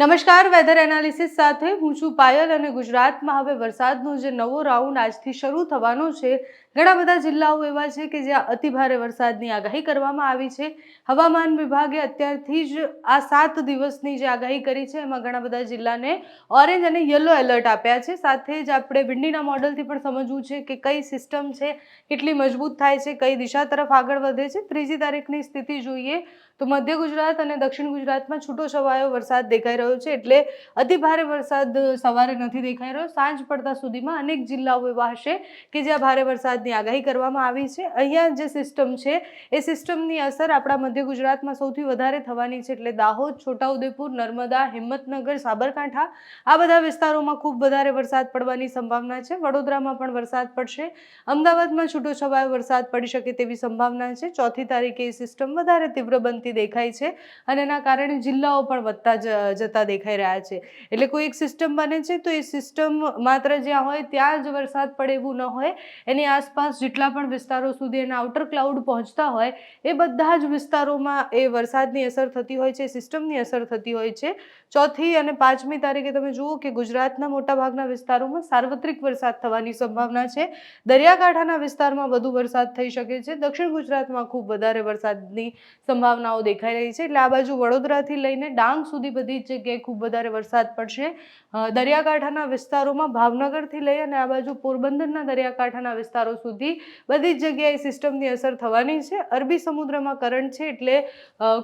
નમસ્કાર weather analysis સાથે હું છું પાયલ અને ગુજરાતમાં હવે વરસાદનો જે નવો રાઉન્ડ આજથી શરૂ થવાનો છે, ઘણા બધા જિલ્લાઓ એવા છે કે જ્યાં અતિભારે વરસાદની આગાહી કરવામાં આવી છે. હવામાન વિભાગે અત્યારથી જ આ સાત દિવસની જે આગાહી કરી છે, એમાં ઘણા બધા જિલ્લાને ઓરેન્જ અને યલો એલર્ટ આપ્યા છે. સાથે જ આપણે વિંડીના મોડલથી પણ સમજવું છે કે કઈ સિસ્ટમ છે, કેટલી મજબૂત થાય છે, કઈ દિશા તરફ આગળ વધે છે. ત્રીજી તારીખની સ્થિતિ જોઈએ તો મધ્ય ગુજરાત અને દક્ષિણ ગુજરાતમાં છૂટો છવાયો વરસાદ દેખાઈ રહ્યો છે એટલે અતિભારે વરસાદ સવારે નથી દેખાઈ રહ્યો. સાંજ પડતા સુધીમાં અનેક જિલ્લાઓ એવા હશે કે જ્યાં ભારે વરસાદની આગાહી કરવામાં આવી છે. અહીંયા જે સિસ્ટમ છે, એ સિસ્ટમની અસર આપણા મધ્ય ગુજરાતમાં સૌથી વધારે થવાની છે એટલે દાહોદ, છોટાઉદેપુર, નર્મદા, હિંમતનગર, સાબરકાંઠા આ બધા વિસ્તારોમાં ખૂબ વધારે વરસાદ પડવાની સંભાવના છે. વડોદરામાં પણ વરસાદ પડશે. અમદાવાદમાં છૂટો છવાયો વરસાદ પડી શકે તેવી સંભાવના છે. ચોથી તારીખે એ સિસ્ટમ વધારે તીવ્ર બનતી દેખાય છે અને એના કારણે જિલ્લાઓ પણ વધતા જતા દેખાઈ રહ્યા છે. એટલે કોઈ એક સિસ્ટમ બને છે તો એ સિસ્ટમ માત્ર જ્યાં હોય ત્યાં જ વરસાદ પડે એવું ન હોય. એની આસપાસ જેટલા પણ વિસ્તારો સુધી એના આઉટર ક્લાઉડ પહોંચતા હોય, એ બધા જ વિસ્તારોમાં એ વરસાદની અસર થતી હોય છે સિસ્ટમની અસર થતી હોય છે. ચોથી અને પાંચમી તારીખે તમે જુઓ કે ગુજરાતના મોટાભાગના વિસ્તારોમાં સાર્વત્રિક વરસાદ થવાની સંભાવના છે. દરિયાકાંઠાના વિસ્તારમાં વધુ વરસાદ થઈ શકે છે. દક્ષિણ ગુજરાતમાં ખૂબ વધારે વરસાદની સંભાવનાઓ દેખાઈ રહી છે. એટલે આ બાજુ વડોદરાથી લઈને ડાંગ સુધી બધી જ જગ્યાએ ખૂબ વધારે વરસાદ પડશે. દરિયાકાંઠાના વિસ્તારોમાં ભાવનગરથી લઈ અને આ બાજુ પોરબંદરના દરિયાકાંઠાના વિસ્તારો સુધી બધી જ જગ્યાએ સિસ્ટમની અસર થવાની છે. અરબી સમુદ્રમાં કરંટ છે એટલે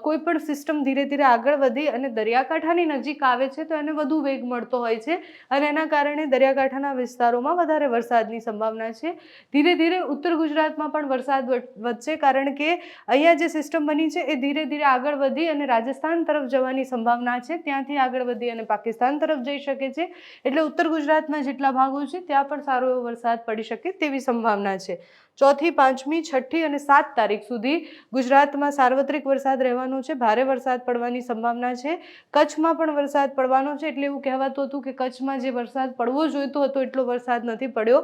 કોઈ પણ સિસ્ટમ ધીરે ધીરે આગળ વધી અને દરિયાકાંઠાની નજીક આવે છે તો એને વધુ વેગ મળતો હોય છે અને એના કારણે દરિયાકાંઠાના વિસ્તારોમાં વધારે વરસાદની સંભાવના છે. ધીરે ધીરે ઉત્તર ગુજરાતમાં પણ વરસાદ વધ- વધશે કારણ કે અહીંયા જે સિસ્ટમ બની છે એ ધીરે ધીરે ધીરે આગળ વધી અને રાજસ્થાન તરફ જવાની સંભાવના છે. ત્યાંથી આગળ વધી અને પાકિસ્તાન તરફ જઈ શકે છે. એટલે ઉત્તર ગુજરાતના જેટલા ભાગો છે, ત્યાં પણ સારો એવો વરસાદ પડી શકે તેવી સંભાવના છે. ચોથી, પાંચમી, છઠ્ઠી અને સાત તારીખ સુધી ગુજરાતમાં સાર્વત્રિક વરસાદ રહેવાનો છે. ભારે વરસાદ પડવાની સંભાવના છે. કચ્છમાં પણ વરસાદ પડવાનો છે એટલે એવું કહેવાતું હતું કે કચ્છમાં જે વરસાદ પડવો જોઈતો હતો એટલો વરસાદ નથી પડ્યો.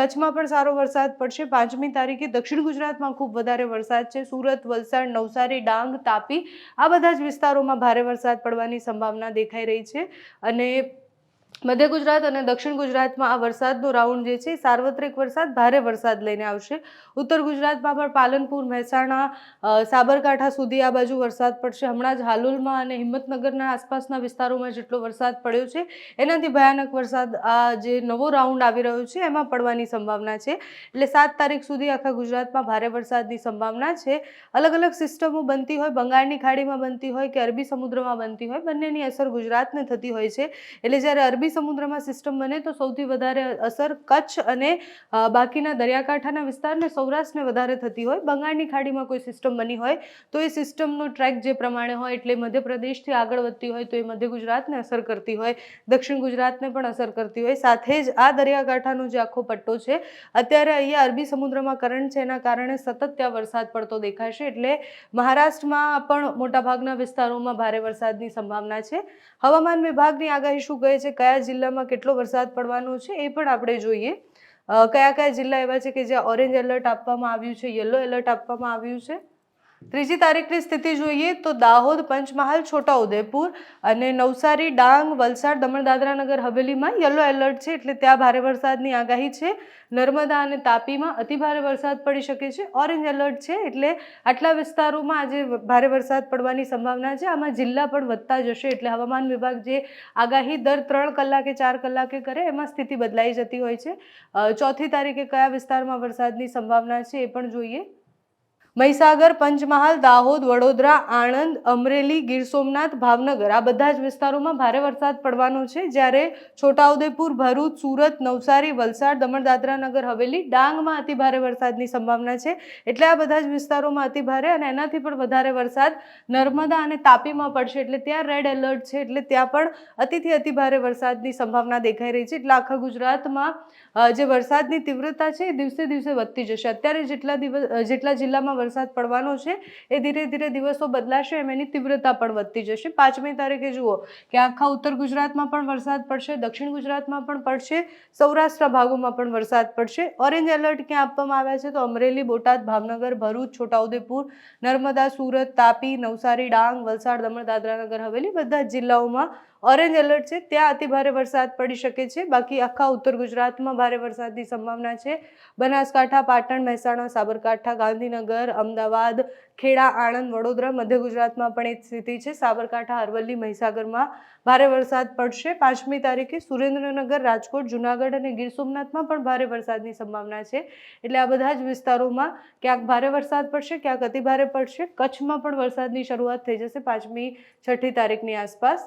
કચ્છમાં પણ સારો વરસાદ પડશે. પાંચમી તારીખે દક્ષિણ ગુજરાતમાં ખૂબ વધારે વરસાદ છે. સુરત, વલસાડ, નવસારી, ડાંગ, તાપી આ બધા જ વિસ્તારોમાં ભારે વરસાદ પડવાની સંભાવના દેખાઈ રહી છે. અને મધ્ય ગુજરાત અને દક્ષિણ ગુજરાતમાં આ વરસાદનો રાઉન્ડ જે છે, સાર્વત્રિક વરસાદ, ભારે વરસાદ લઈને આવશે. ઉત્તર ગુજરાતમાં પણ પાલનપુર, મહેસાણા સાબરકાંઠા સુધી આ બાજુ વરસાદ પડશે. હમણાં જ હાલોલમાં અને હિંમતનગરના આસપાસના વિસ્તારોમાં જેટલો વરસાદ પડ્યો છે, એનાથી ભયાનક વરસાદ આ જે નવો રાઉન્ડ આવી રહ્યો છે, એમાં પડવાની સંભાવના છે. એટલે સાત તારીખ સુધી આખા ગુજરાતમાં ભારે વરસાદની સંભાવના છે. અલગ અલગ સિસ્ટમો બનતી હોય, બંગાળની ખાડીમાં બનતી હોય કે અરબી સમુદ્રમાં બનતી હોય, બંનેની અસર ગુજરાતને થતી હોય છે. એટલે જ્યારે અરબી સમુદ્રમાં સિસ્ટમ બને તો સૌથી વધારે અસર કચ્છ અને બાકીના દરિયાકાંઠાના વિસ્તારને સૌરાષ્ટ્રને વધારે થતી હોય. બંગાળની ખાડીમાં કોઈ સિસ્ટમ બની હોય તો એ સિસ્ટમનો ટ્રેક જે પ્રમાણે હોય એટલે મધ્યપ્રદેશથી આગળ વધતી હોય તો એ મધ્ય ગુજરાતને અસર કરતી હોય. દક્ષિણ ગુજરાતને પણ અસર કરતી હોય. સાથે જ આ દરિયાકાંઠાનો જે આખો પટ્ટો છે, અત્યારે અહીંયા અરબી સમુદ્રમાં કરંટ છે. એના કારણે સતત ત્યાં વરસાદ પડતો દેખાશે. એટલે મહારાષ્ટ્રમાં પણ મોટાભાગના વિસ્તારોમાં ભારે વરસાદની સંભાવના છે. હવામાન વિભાગની આગાહી શું કહે છે? કયા જિલ્લામાં કેટલો વરસાદ પડવાનો છે એ પણ આપણે જોઈએ. કયા કયા જિલ્લા એવા છે કે જ્યાં ઓરેન્જ એલર્ટ આપવામાં આવ્યું છે, યલો એલર્ટ આપવામાં આવ્યું છે? ત્રીજી તારીખની સ્થિતિ જોઈએ તો દાહોદ, પંચમહાલ, છોટાઉદેપુર અને નવસારી, ડાંગ, વલસાડ દમણ દાદરાનગર હવેલીમાં યલો એલર્ટ છે એટલે ત્યાં ભારે વરસાદની આગાહી છે. નર્મદા અને તાપીમાં અતિભારે વરસાદ પડી શકે છે. ઓરેન્જ એલર્ટ છે એટલે આટલા વિસ્તારોમાં આજે ભારે વરસાદ પડવાની સંભાવના છે. આમાં જિલ્લા પણ વધતા જશે એટલે હવામાન વિભાગ જે આગાહી દર ત્રણ કલાકે, ચાર કલાકે કરે એમાં સ્થિતિ બદલાઈ જતી હોય છે. ચોથી તારીખે કયા વિસ્તારમાં વરસાદની સંભાવના છે એ પણ જોઈએ. મહીસાગર, પંચમહાલ, દાહોદ, વડોદરા, આણંદ, અમરેલી, ગીર સોમનાથ, ભાવનગર આ બધા જ વિસ્તારોમાં ભારે વરસાદ પડવાનો છે. જ્યારે છોટાઉદેપુર, ભરૂચ, સુરત, નવસારી, વલસાડ દમણ દાદરા નગર, હવેલી, ડાંગમાં અતિ ભારે વરસાદની સંભાવના છે. એટલે આ બધા જ વિસ્તારોમાં અતિ ભારે અને એનાથી પણ વધારે વરસાદ નર્મદા અને તાપીમાં પડશે. એટલે ત્યાં રેડ એલર્ટ છે. એટલે ત્યાં પણ અતિથી અતિ ભારે વરસાદની સંભાવના દેખાઈ રહી છે. એટલે આખા ગુજરાતમાં જે વરસાદની તીવ્રતા છે એ દિવસે દિવસે વધતી જશે. અત્યારે જેટલા દિવસ જેટલા જિલ્લામાં વરસાદ પડવાનો છે, એ ધીરે ધીરે દિવસો બદલાશે, એમ એની તીવ્રતા પણ વધતી જશે. પાંચમી તારીખે જુઓ કે આખા ઉત્તર ગુજરાતમાં પણ વરસાદ પડશે, દક્ષિણ ગુજરાતમાં પણ પડશે, સૌરાષ્ટ્ર ભાગોમાં પણ વરસાદ પડશે. ઓરેન્જ એલર્ટ ક્યાં આપવામાં આવ્યા છે તો અમરેલી, બોટાદ, ભાવનગર, ભરૂચ, છોટાઉદેપુર, નર્મદા, સુરત, તાપી, નવસારી, ડાંગ, વલસાડ, દમણ દાદરા નગર હવેલી, બધા જ જિલ્લાઓમાં ઓરેન્જ એલર્ટ છે, ત્યાં અતિભારે વરસાદ પડી શકે છે. બાકી આખા ઉત્તર ગુજરાતમાં ભારે વરસાદની સંભાવના છે. બનાસકાંઠા, પાટણ, મહેસાણા, સાબરકાંઠા, ગાંધીનગર, અમદાવાદ, ખેડા, આણંદ, વડોદરા, મધ્ય ગુજરાતમાં પણ એ સ્થિતિ છે. સાબરકાંઠા, અરવલ્લી, મહીસાગરમાં ભારે વરસાદ પડશે. પાંચમી તારીખે સુરેન્દ્રનગર, રાજકોટ, જુનાગઢ અને ગીર સોમનાથમાં પણ ભારે વરસાદની સંભાવના છે. એટલે આ બધા જ વિસ્તારોમાં ક્યાંક ભારે વરસાદ પડશે, ક્યાંક અતિભારે પડશે. કચ્છમાં પણ વરસાદની શરૂઆત થઈ જશે પાંચમી, છઠ્ઠી તારીખની આસપાસ.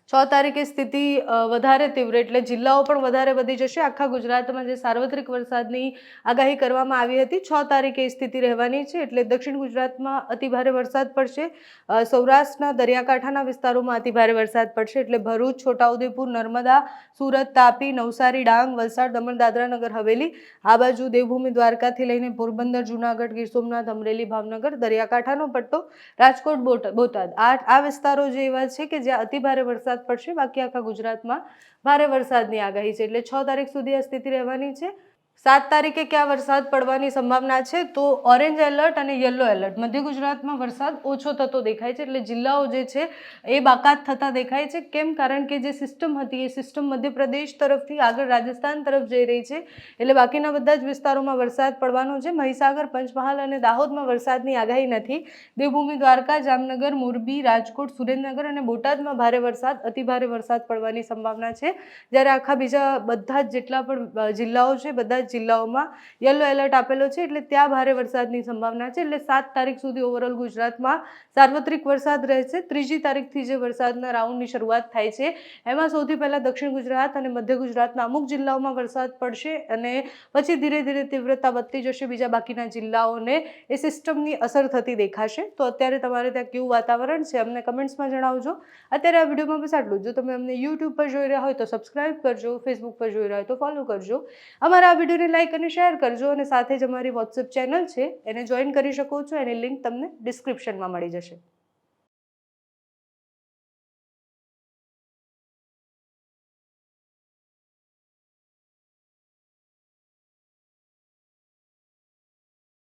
છ તારીખે સ્થિતિ વધારે તીવ્ર એટલે જિલ્લાઓ પણ વધારે વધી જશે. આખા ગુજરાતમાં જે સાર્વત્રિક વરસાદની આગાહી કરવામાં આવી હતી, છ તારીખે સ્થિતિ રહેવાની છે એટલે દક્ષિણ ગુજરાતમાં અતિભારે વરસાદ પડશે. સૌરાષ્ટ્રના દરિયાકાંઠાના વિસ્તારોમાં અતિભારે વરસાદ પડશે એટલે ભરૂચ, છોટાઉદેપુર, નર્મદા, સુરત, તાપી, નવસારી, ડાંગ, વલસાડ, દમણ દાદરા નગર હવેલી, આ બાજુ દેવભૂમિ, દ્વારકાથી લઈને પોરબંદર, જુનાગઢ, ગીર સોમનાથ, અમરેલી, ભાવનગર, દરિયાકાંઠાનો પટ્ટો, રાજકોટ, બોટ, બોટાદ. આ આ વિસ્તારો જે એવા છે કે જ્યાં અતિભારે વરસાદ પડશે. બાકી આખા ગુજરાતમાં ભારે વરસાદની આગાહી છે. એટલે છ તારીખ સુધી આ સ્થિતિ રહેવાની છે. સાત તારીખે ક્યાં વરસાદ પડવાની સંભાવના છે? તો ઓરેન્જ એલર્ટ અને યલો એલર્ટ મધ્ય ગુજરાતમાં વરસાદ ઓછો થતો દેખાય છે, એટલે જિલ્લાઓ જે છે એ બાકાત થતા દેખાય છે. કેમ? કારણ કે જે સિસ્ટમ હતી, એ સિસ્ટમ મધ્યપ્રદેશ તરફથી આગળ રાજસ્થાન તરફ જઈ રહી છે. એટલે બાકીના બધા જ વિસ્તારોમાં વરસાદ પડવાનો છે. મહીસાગર, પંચમહાલ અને દાહોદમાં વરસાદની આગાહી નથી. દેવભૂમિ, દ્વારકા, જામનગર, મોરબી, રાજકોટ, સુરેન્દ્રનગર અને બોટાદમાં ભારે વરસાદ અતિભારે વરસાદ પડવાની સંભાવના છે. જ્યારે આખા બીજા બધા જ જેટલા પણ જિલ્લાઓ છે, બધા જ જિલ્લાઓમાં યલો એલર્ટ આપેલો છે એટલે ત્યાં ભારે વરસાદની સંભાવના છે. એટલે સાત તારીખ સુધી ઓવરઓલ ગુજરાતમાં સાર્વત્રિક વરસાદ રહેશે. ત્રીજી તારીખથી જે વરસાદના રાઉન્ડની શરૂઆત થાય છે, એમાં સૌથી પહેલાં દક્ષિણ ગુજરાત અને મધ્ય ગુજરાતના અમુક જિલ્લાઓમાં વરસાદ પડશે અને પછી ધીરે ધીરે તીવ્રતા વધતી જશે. બીજા બાકીના જિલ્લાઓને એ સિસ્ટમની અસર થતી દેખાશે. તો અત્યારે તમારે ત્યાં કેવું વાતાવરણ છે અમને કમેન્ટ્સમાં જણાવજો. અત્યારે આ વિડીયોમાં બસ આટલું જો. તમે અમને યુટ્યુબ પર જોઈ રહ્યા હોય તો સબસ્ક્રાઇબ કરજો ફેસબુક પર જોઈ રહ્યા હોય તો ફોલો કરજો. અમારા આ વિડીયોને લાઇક અને શેર કરજો અને સાથે જ અમારી વોટ્સએપ ચેનલ છે, એને જોઈન કરી શકો છો, એની લિંક તમને ડિસ્ક્રિપ્શનમાં મળી જશે.